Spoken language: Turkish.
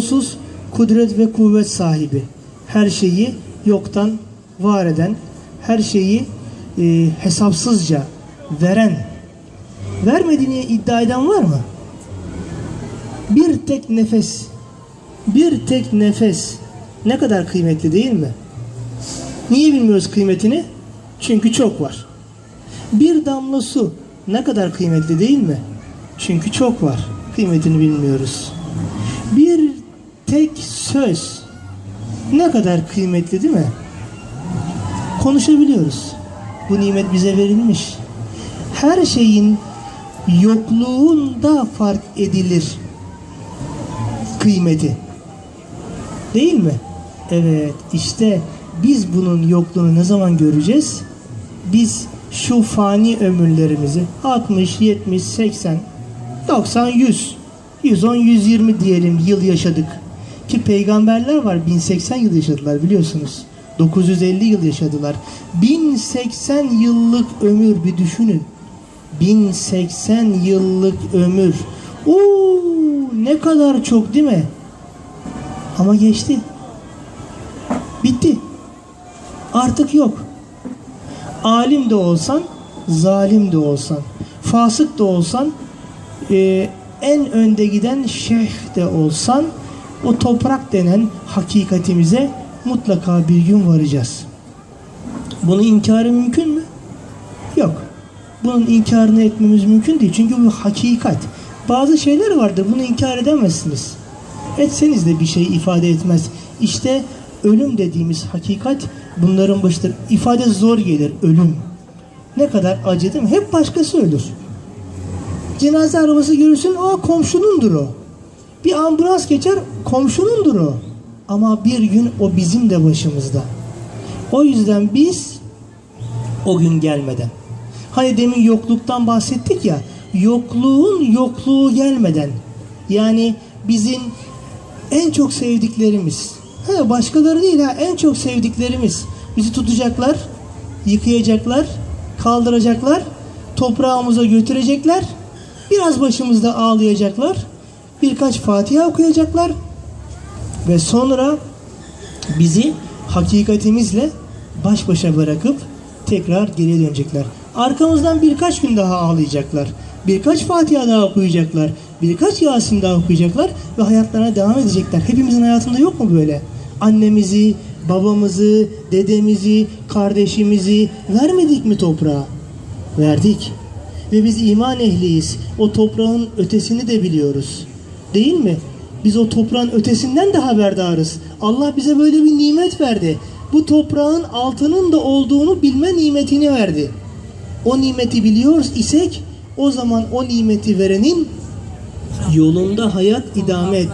sonsuz kudret ve kuvvet sahibi. Her şeyi yoktan var eden, her şeyi e, hesapsızca veren. Vermediğini iddia eden var mı? Bir tek nefes, bir tek nefes ne kadar kıymetli değil mi? Niye bilmiyoruz kıymetini? Çünkü çok var. Bir damla su ne kadar kıymetli değil mi? Çünkü çok var. Kıymetini bilmiyoruz. Bir tek söz ne kadar kıymetli değil mi? Konuşabiliyoruz. Bu nimet bize verilmiş. Her şeyin yokluğunda fark edilir kıymeti. Değil mi? Evet, işte biz bunun yokluğunu ne zaman göreceğiz? Biz şu fani ömürlerimizi 60, 70, 80, 90, 100, 110, 120 diyelim yıl yaşadık. Ki peygamberler var 1080 yıl yaşadılar biliyorsunuz. 950 yıl yaşadılar. 1080 yıllık ömür bir düşünün. 1080 yıllık ömür. Oo, ne kadar çok değil mi? Ama geçti. Bitti. Artık yok. Alim de olsan, zalim de olsan, fasık da olsan, e, en önde giden şeyh de olsan, o toprak denen hakikatimize mutlaka bir gün varacağız. Bunu inkarı mümkün mü? Yok. Bunun inkarını etmemiz mümkün değil. Çünkü bu hakikat. Bazı şeyler vardır. Bunu inkar edemezsiniz. Etseniz de bir şey ifade etmez. İşte ölüm dediğimiz hakikat bunların başıdır. İfade zor gelir. Ölüm. Ne kadar acı değil mi? Hep başkası ölür. Cenaze arabası görürsün. O komşunundur o. Bir ambulans geçer. Komşunundur o. Ama bir gün o bizim de başımızda. O yüzden biz o gün gelmeden. Hani demin yokluktan bahsettik ya. Yokluğun yokluğu gelmeden. Yani bizim en çok sevdiklerimiz. Ha, başkaları değil ha. En çok sevdiklerimiz. Bizi tutacaklar, yıkayacaklar, kaldıracaklar, toprağımıza götürecekler. Biraz başımızda ağlayacaklar. Birkaç Fatiha okuyacaklar. Ve sonra bizi hakikatimizle baş başa bırakıp tekrar geriye dönecekler. Arkamızdan birkaç gün daha ağlayacaklar. Birkaç Fatiha daha okuyacaklar. Birkaç Yasin daha okuyacaklar ve hayatlarına devam edecekler. Hepimizin hayatında yok mu böyle? Annemizi, babamızı, dedemizi, kardeşimizi vermedik mi toprağa? Verdik. Ve biz iman ehliyiz. O toprağın ötesini de biliyoruz. Değil mi? Biz o toprağın ötesinden de haberdarız. Allah bize böyle bir nimet verdi. Bu toprağın altının da olduğunu bilme nimetini verdi. O nimeti biliyoruz isek o zaman o nimeti verenin yolunda hayat idame et.